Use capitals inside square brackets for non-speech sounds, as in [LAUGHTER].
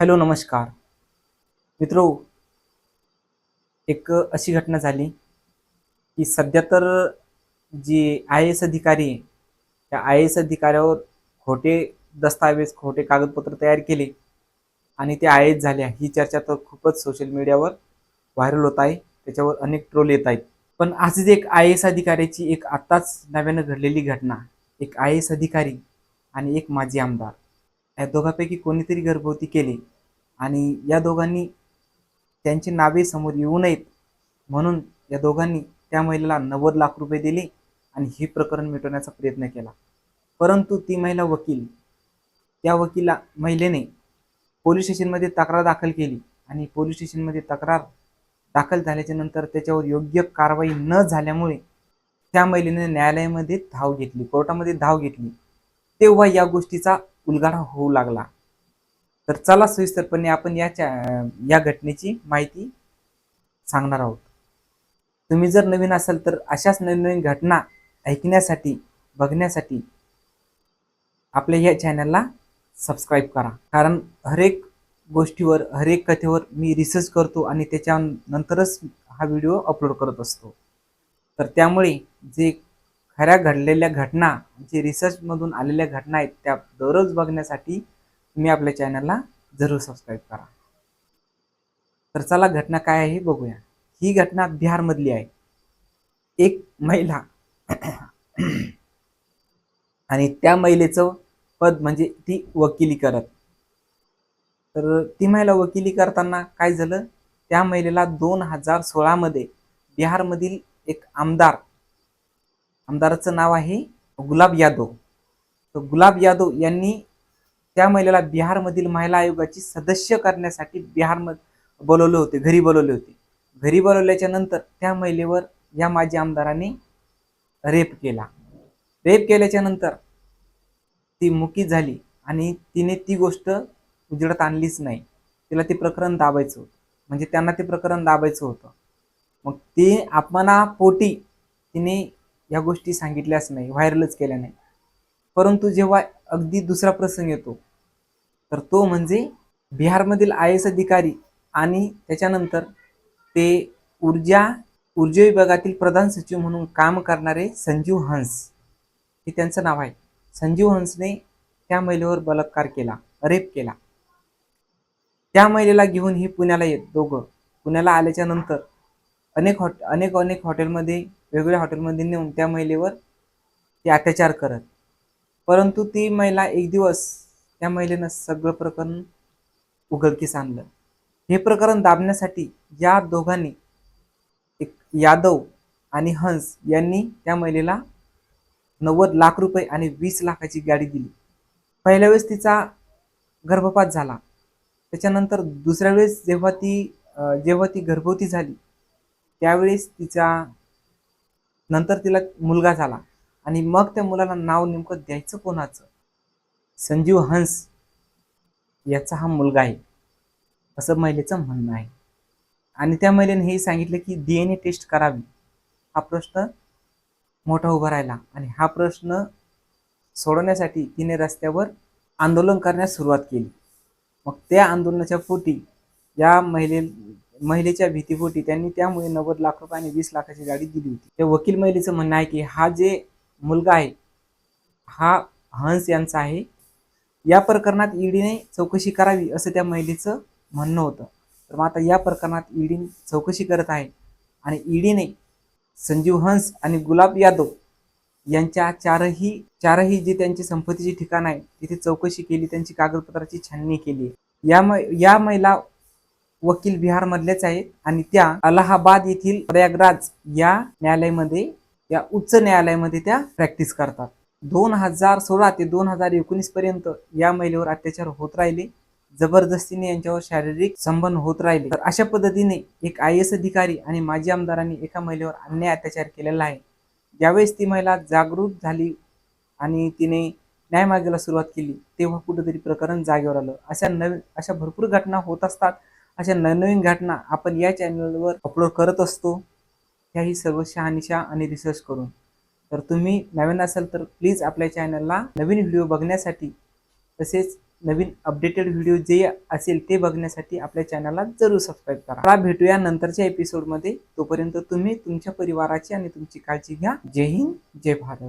Hello नमस्कार. मित्रो एक अशी घटना झाली की सध्या तर जी आय एस अधिकारी आहे त्या आय एस अधिकाऱ्यावर खोटे दस्तावेज खोटे कागदपत्र तयार केले आणि ते आय एस झाल्या ही चर्चा तर खूपच सोशल मीडियावर व्हायरल होत आहे. त्याच्यावर अनेक ट्रोल येत आहेत. पण आजच एक आय एस अधिकाऱ्याची एक आत्ताच नव्यानं घडलेली घटना एक आय एस अधिकारी आणि एक माजी आमदार. या दोघांपैकी कोणीतरी गर्भवती केली आणि या दोघांनी त्यांची नावे समोर येऊ नयेत म्हणून या दोघांनी त्या महिलेला नव्वद लाख रुपये दिले आणि हे प्रकरण मिटवण्याचा प्रयत्न केला. परंतु ती महिला वकील त्या वकिला महिलेने पोलीस स्टेशनमध्ये तक्रार दाखल केली आणि पोलीस स्टेशनमध्ये तक्रार दाखल झाल्याच्यानंतर त्याच्यावर योग्य कारवाई न झाल्यामुळे त्या महिलेने न्यायालयामध्ये धाव घेतली कोर्टामध्ये धाव घेतली. तेव्हा या गोष्टीचा उलगडा होऊ लागला. तर चला सविस्तरपणे आपण याच्या या घटनेची माहिती सांगणार आहोत. तुम्ही जर नवीन असाल तर अशाच नवीन नवीन घटना ऐकण्यासाठी बघण्यासाठी आपल्या या चॅनलला सबस्क्राईब करा. कारण हरेक गोष्टीवर हरेक कथेवर मी रिसर्च करतो आणि त्याच्यानंतरच हा व्हिडिओ अपलोड करत असतो. तर त्यामुळे जे खऱ्या घडलेल्या घटना जे रिसर्चमधून आलेल्या घटना आहेत त्या दररोज बघण्यासाठी तुम्ही आपल्या चॅनलला जरूर सबस्क्राईब करा. तर चला घटना काय आहे बघूया. ही घटना बिहारमधली आहे. एक महिला [CLEARS THROAT] आणि त्या महिलेचं पद म्हणजे ती वकिली करत. तर ती महिला वकिली करताना काय झालं? त्या महिलेला दोन हजार सोळामध्ये बिहारमधील एक आमदार आमदाराचं नाव आहे गुलाब यादव. तर गुलाब यादव यांनी त्या महिलेला बिहारमधील महिला आयोगाची सदस्य करण्यासाठी बिहारमध्ये बोलवले होते घरी बोलवले होते. घरी बोलवल्याच्या नंतर त्या महिलेवर या माजी आमदाराने रेप केला. रेप केल्याच्यानंतर ती मुकी झाली आणि तिने ती गोष्ट उजेडात आणलीच नाही. तिला ते प्रकरण दाबायचं होतं. म्हणजे त्यांना ते प्रकरण दाबायचं होतं. मग ते अपमानापोटी तिने या गोष्टी सांगितल्याच नाही व्हायरलच केल्या नाही. परंतु जेव्हा अगदी दुसरा प्रसंग येतो तर तो म्हणजे बिहारमधील आय एस अधिकारी आणि त्याच्यानंतर ते ऊर्जा ऊर्जा विभागातील प्रधान सचिव म्हणून काम करणारे संजीव हंस हे त्यांचं नाव आहे. संजीव हंसने त्या महिलेवर बलात्कार केला रेप केला. त्या महिलेला घेऊन हे पुण्याला येत दोघं. पुण्याला आल्याच्यानंतर अनेक हॉट अनेक अनेक हॉटेलमध्ये वेगवेगळ्या हॉटेलमध्ये नेऊन त्या महिलेवर ते अत्याचार करत. परंतु ती महिला एक दिवस त्या महिलेनं सगळं प्रकरण उघडकीस आणलं. हे प्रकरण दाबण्यासाठी या दोघांनी एक यादव आणि हंस यांनी त्या महिलेला नव्वद लाख रुपये आणि वीस लाखाची गाडी दिली. पहिल्या वेळेस तिचा गर्भपात झाला. त्याच्यानंतर दुसऱ्या वेळेस जेव्हा ती जेव्हा ती गर्भवती झाली त्यावेळेस तिचा नंतर तिला मुलगा झाला. आणि मग त्या मुलाला नाव नेमकं द्यायचं कोणाचं? संजीव हंस याचा हा मुलगा आहे. असं महिलेचं म्हणणं आहे. आणि त्या महिलेने हे सांगितलं की डी एन ए टेस्ट करावी. हा प्रश्न मोठा उभा राहिला आणि हा प्रश्न सोडवण्यासाठी तिने रस्त्यावर आंदोलन करण्यास सुरुवात केली. मग त्या आंदोलनाच्या पोटी या महिले महिलेच्या भीतीपोटी त्यांनी त्यामुळे नव्वद लाख रुपये आणि वीस लाखाची गाडी दिली होती. त्या वकील महिलेचं म्हणणं आहे की हा जे मुलगा आहे हा हंस यांचा आहे या प्रकरणात ईडीने चौकशी करावी असं त्या महिलेचं म्हणणं होतं. तर मग आता या प्रकरणात ईडी चौकशी करत आहे आणि ईडीने संजीव हंस आणि गुलाब यादव यांच्या चारही चारही जे त्यांची संपत्तीची ठिकाण आहे तिथे चौकशी केली त्यांची कागदपत्राची छाननी केली. या मै या महिला वकील बिहारमधलेच आहेत आणि त्या अलाहाबाद येथील प्रयागराज या न्यायालयामध्ये या उच्च न्यायालयामध्ये त्या प्रॅक्टिस करतात. दोन हजार सोळा ते दोन हजार एकोणीस पर्यंत या महिलेवर अत्याचार होत राहिले. जबरदस्तीने यांच्यावर शारीरिक संबंध होत राहिले. तर अशा पद्धतीने एक आय एस अधिकारी आणि माजी आमदारांनी एका महिलेवर अन्याय अत्याचार केलेला आहे. ज्यावेळेस ती महिला जागृत झाली आणि तिने न्याय मागायला सुरुवात केली तेव्हा कुठेतरी प्रकरण जागेवर आलं. अशा नवीन अशा भरपूर घटना होत असतात. अशा नवनवीन घटना आपण या चॅनलवर अपलोड करत असतो ह्याही सर्व शहानिशा आणि रिसर्च करून. तर तुम्ही नवीन असाल तर प्लीज आपल्या चॅनलला नवीन व्हिडिओ बघण्यासाठी तसेच नवीन अपडेटेड व्हिडिओ जे असेल ते बघण्यासाठी आपल्या चॅनलला जरूर सबस्क्राईब करा. मला भेटूया नंतरच्या एपिसोडमध्ये तोपर्यंत तुम्ही तुमच्या परिवाराची आणि तुमची काळजी घ्या. जय हिंद जय भारत.